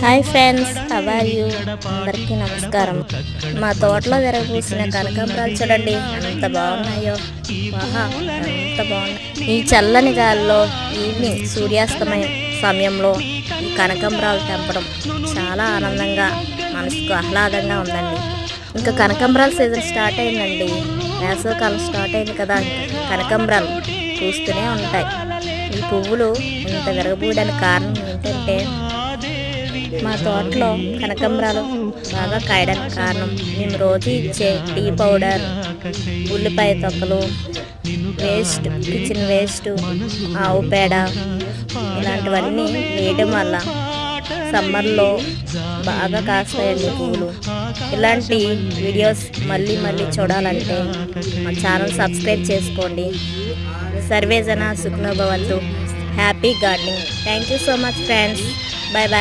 Hi friends are you అందరికీ నమస్కారం. మా తోటలో విరగూసిన కనకాంబరాలు చూడండి ఎంత బాగున్నాయో. ఎంత బాగున్నాయి. ఈ చల్లని గాల్లో ఈవినింగ్ సూర్యాస్తమయం సమయంలో ఈ కనకాంబరాలు తెంపడం చాలా ఆనందంగా మనసుకు ఆహ్లాదంగా ఉందండి. ఇంకా కనకాంబరాల సీజన్ స్టార్ట్ అయిందండి. వేసవకాలం స్టార్ట్ అయింది కదా కనకాంబరాలు చూస్తూనే ఉంటాయి. ఈ పువ్వులు ఇంత విరగబూయడానికి కారణం ఏంటంటే మా తోటలో కనకాంబరాలు బాగా కాయడానికి కారణం. మేము రోజు ఇచ్చే టీ పౌడర్ ఉల్లిపాయ తొక్కలు వేస్ట్ కిచెన్ వేస్ట్ ఆవు పేడ ఇలాంటివన్నీ వేయడం వల్ల సమ్మర్లో బాగా కాస్తాయండి పువ్వులు. ఇలాంటి వీడియోస్ మళ్ళీ మళ్ళీ చూడాలంటే మా ఛానల్ సబ్స్క్రైబ్ చేసుకోండి. సర్వేజన సుఖ్నోభవంతు. Happy gardening. Thank you so much friends. Bye bye